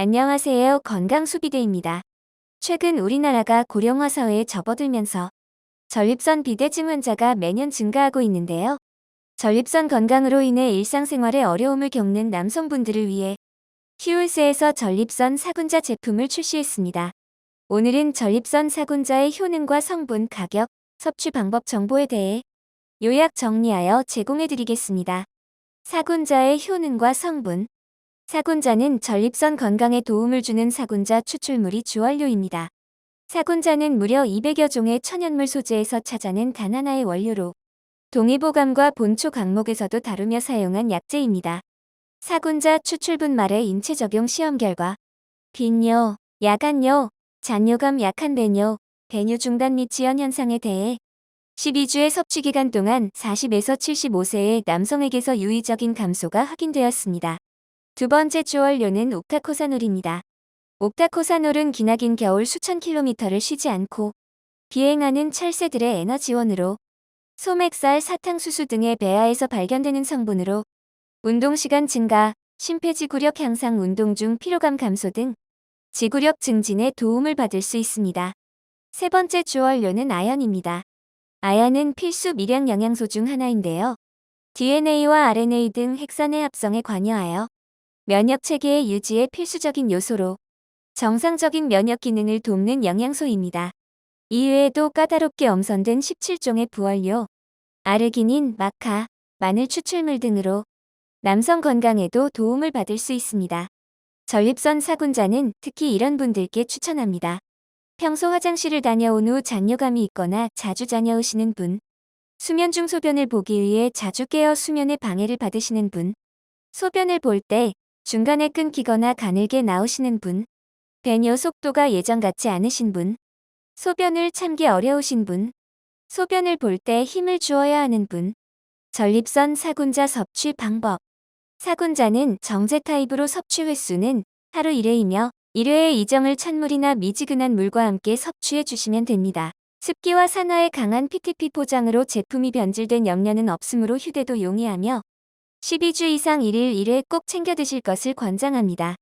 안녕하세요. 건강수비대입니다. 최근 우리나라가 고령화 사회에 접어들면서 전립선 비대증 환자가 매년 증가하고 있는데요. 전립선 건강으로 인해 일상생활에 어려움을 겪는 남성분들을 위해 휴울스에서 전립선 사군자 제품을 출시했습니다. 오늘은 전립선 사군자의 효능과 성분, 가격, 섭취 방법 정보에 대해 요약 정리하여 제공해드리겠습니다. 사군자의 효능과 성분 사군자는 전립선 건강에 도움을 주는 사군자 추출물이 주원료입니다. 사군자는 무려 200여 종의 천연물 소재에서 찾아낸 단 하나의 원료로 동의보감과 본초 강목에서도 다루며 사용한 약재입니다. 사군자 추출 분 말의 인체 적용 시험 결과 빈뇨, 야간뇨, 잔뇨감 약한 배뇨, 배뇨 중단 및 지연 현상에 대해 12주의 섭취 기간 동안 40에서 75세의 남성에게서 유의적인 감소가 확인되었습니다. 두 번째 주원료는 옥타코사놀입니다. 옥타코사놀은 기나긴 겨울 수천 킬로미터를 쉬지 않고 비행하는 철새들의 에너지원으로 소맥살, 사탕수수 등의 배아에서 발견되는 성분으로 운동시간 증가, 심폐지구력 향상 운동 중 피로감 감소 등 지구력 증진에 도움을 받을 수 있습니다. 세 번째 주원료는 아연입니다. 아연은 필수 미량 영양소 중 하나인데요. DNA와 RNA 등 핵산의 합성에 관여하여 면역 체계의 유지에 필수적인 요소로 정상적인 면역 기능을 돕는 영양소입니다. 이외에도 까다롭게 엄선된 17종의 부원료, 아르기닌, 마카, 마늘 추출물 등으로 남성 건강에도 도움을 받을 수 있습니다. 전립선 사군자는 특히 이런 분들께 추천합니다. 평소 화장실을 다녀온 후 잔뇨감이 있거나 자주 다녀오시는 분, 수면 중 소변을 보기 위해 자주 깨어 수면에 방해를 받으시는 분, 소변을 볼 때 중간에 끊기거나 가늘게 나오시는 분, 배뇨 속도가 예전 같지 않으신 분, 소변을 참기 어려우신 분, 소변을 볼 때 힘을 주어야 하는 분, 전립선 사군자 섭취 방법. 사군자는 정제 타입으로 섭취 횟수는 하루 1회이며 1회의 이정을 찬물이나 미지근한 물과 함께 섭취해 주시면 됩니다. 습기와 산화에 강한 PTP 포장으로 제품이 변질된 염려는 없으므로 휴대도 용이하며 12주 이상 1일 1회 꼭 챙겨 드실 것을 권장합니다.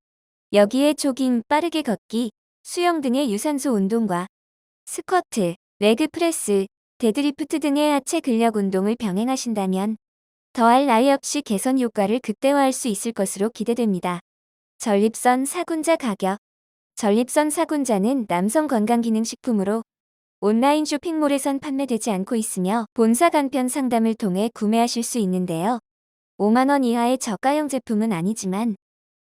여기에 조깅, 빠르게 걷기, 수영 등의 유산소 운동과 스쿼트, 레그 프레스, 데드리프트 등의 하체 근력 운동을 병행하신다면 더할 나위 없이 개선 효과를 극대화할 수 있을 것으로 기대됩니다. 전립선 사군자 가격 전립선 사군자는 남성 건강기능식품으로 온라인 쇼핑몰에선 판매되지 않고 있으며 본사 간편 상담을 통해 구매하실 수 있는데요. 5만원 이하의 저가형 제품은 아니지만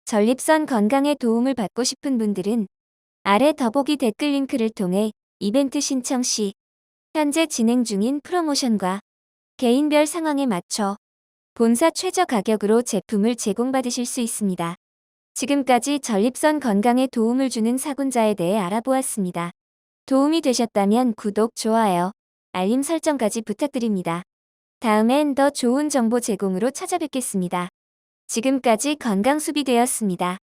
전립선 건강에 도움을 받고 싶은 분들은 아래 더보기 댓글 링크를 통해 이벤트 신청 시 현재 진행 중인 프로모션과 개인별 상황에 맞춰 본사 최저 가격으로 제품을 제공받으실 수 있습니다. 지금까지 전립선 건강에 도움을 주는 사군자에 대해 알아보았습니다. 도움이 되셨다면 구독, 좋아요, 알림 설정까지 부탁드립니다. 다음엔 더 좋은 정보 제공으로 찾아뵙겠습니다. 지금까지 건강수비되었습니다.